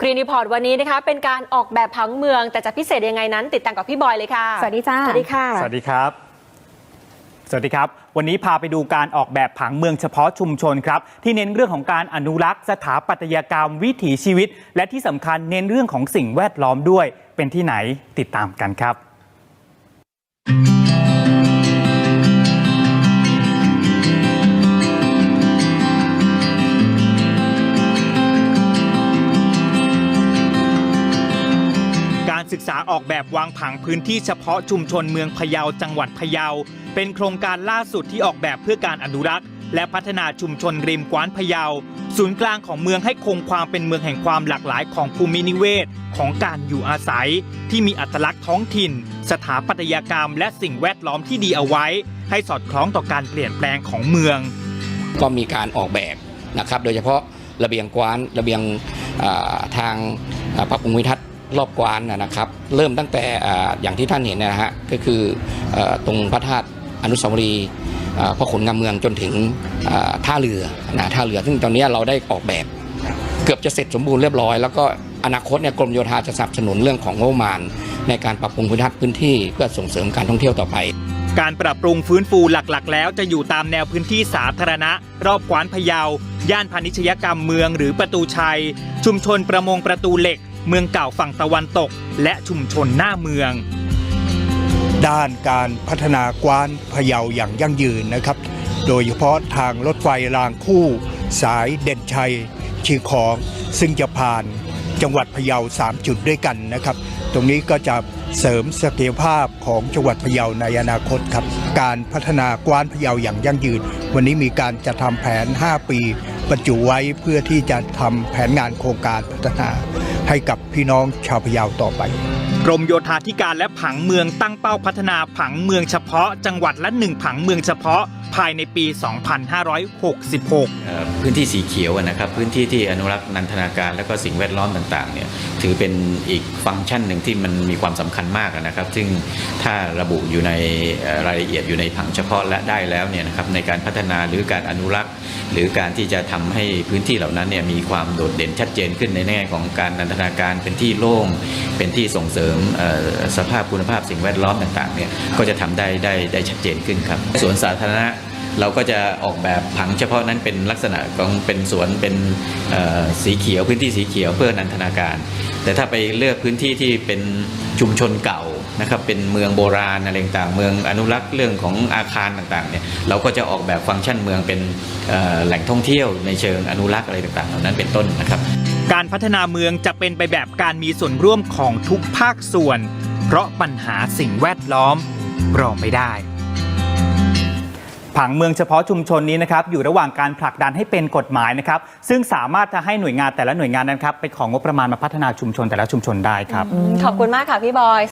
กรีนรีพอร์ตวันนี้นะคะ เป็นการออกแบบผังเมือง แต่จะพิเศษยังไงนั้น ติดตามกับพี่บอยเลยค่ะ สวัสดีจ้าสวัสดีค่ะ สวัสดีครับสวัสดีครับ วันนี้พาไปดูการออกแบบผังเมืองเฉพาะชุมชนครับ ที่เน้นเรื่องของการอนุรักษ์ สถาปัตยกรรมวิถีชีวิต และที่สำคัญเน้นเรื่องของสิ่งแวดล้อมด้วย เป็นที่ไหนติดตามกันครับ ศึกษาออกแบบวางผังพื้นที่เฉพาะชุมชนเมืองพะเยาจังหวัดพะเยา เป็นโครงการล่าสุดที่ออกแบบเพื่อการอนุรักษ์ และพัฒนาชุมชนริมกว้านพะเยา ศูนย์กลางของเมืองให้คงความเป็นเมืองแห่งความหลากหลายของภูมินิเวศ ของการอยู่อาศัย ที่มีอัตลักษณ์ท้องถิ่น สถาปัตยกรรม และสิ่งแวดล้อมที่ดีเอาไว้ ให้สอดคล้องต่อการเปลี่ยนแปลงของเมือง ก็มีการออกแบบนะครับ โดยเฉพาะระเบียงกว้านระเบียงทางอ่าปรับปรุงวิทัศน์ รอบกวานนะครับ เริ่มตั้งแต่ออย่างที่ท่านเห็นนะฮะก็คืออตรงพระธาตุอนุสาวรีย์อ่าพระขนงามเมืองจนถึงท่าเรือนะท่าเรือ ซึ่งตอนนี้เราได้ออกแบบเกือบจะเสร็จสมบูรณ์เรียบร้อยแล้วก็อนาคตเนี่ยกรมโยธาจะสนับสนุนเรื่องของงบประมาณ ในการปรับปรุงพื้นทัศน์พื้นที่เพื่อส่งเสริมการท่องเที่ยวต่อไป การปรับปรุงฟื้นฟูหลักๆ แล้วจะอยู่ตามแนวพื้นที่สาธารณะ รอบกวานพะเยา ย่านพาณิชยกรรมเมืองหรือประตูชัย ชุมชนประมงประตูเหล็ก เมืองเก่าฝั่งตะวันตก และชุมชนหน้าเมือง ด้านการพัฒนากวานพะเยาอย่างยั่งยืนนะครับ โดยเฉพาะทางรถไฟรางคู่ สายเด่นชัยชีของซึ่งจะผ่านจังหวัดพะเยา 3 จุดด้วยกันนะครับ ตรงนี้ก็จะเสริมศักยภาพของจังหวัดพะเยาในอนาคตครับ การพัฒนากว้านพะเยาอย่างยั่งยืน วันนี้มีการจะทำแผน 5 ปีบรรจุไว้เพื่อที่จะทำแผนงานโครงการพัฒนา ให้กับพี่น้องชาวพะเยาต่อไป กรมโยธาธิการและผังเมืองตั้งเป้าพัฒนาผังเมืองเฉพาะ จังหวัดละหนึ่งผังเมืองเฉพาะภายในปี 2566 พื้นที่สีเขียวนะครับ พื้นที่ที่อนุรักษ์นันทนาการและก็สิ่งแวดล้อมต่างๆ เนี่ยถือเป็นอีกฟังก์ชันหนึ่งที่มันมีความสำคัญมากนะครับ ซึ่งถ้าระบุอยู่ในรายละเอียดอยู่ในผังเฉพาะและได้แล้วเนี่ยนะครับในการพัฒนาหรือการอนุรักษ์ หรือการที่จะทำให้พื้นที่เหล่านั้นเนี่ยมีความโดดเด่นชัดเจนขึ้นในแง่ของการนันทนาการเป็นที่โล่งเป็นที่ส่งเสริมเอ่อสภาพคุณภาพสิ่งแวดล้อมต่างๆเนี่ยก็จะทำได้ได้ได้ชัดเจนขึ้นครับสวนสาธารณะเราก็จะออกแบบผังเฉพาะนั้นเป็นลักษณะของเป็นสวนเป็นสีเขียวพื้นที่สีเขียวเพื่อนันทนาการ แต่ถ้าไปเลือกพื้นที่ที่เป็นชุมชนเก่านะครับเป็นเมืองโบราณอะไรต่างเมืองอนุรักษ์เรื่องของอาคารต่างๆเนี่ยเราก็จะออกแบบฟังก์ชันเมืองเป็นแหล่งท่องเที่ยวในเชิงอนุรักษ์อะไรต่างๆเหล่านั้นเป็นต้นนะครับ การพัฒนาเมืองจะเป็นไปแบบการมีส่วนร่วมของทุกภาคส่วน เพราะปัญหาสิ่งแวดล้อมรอไม่ได้ ผังเมืองเฉพาะชุมชนนี้นะครับอยู่ระหว่างการผลักดันให้เป็นกฎหมายนะครับ ซึ่งสามารถจะให้หน่วยงานแต่ละหน่วยงานนั้นครับไปของงบประมาณมาพัฒนาชุมชนแต่ละชุมชนได้ครับ ขอบคุณมากค่ะพี่บอย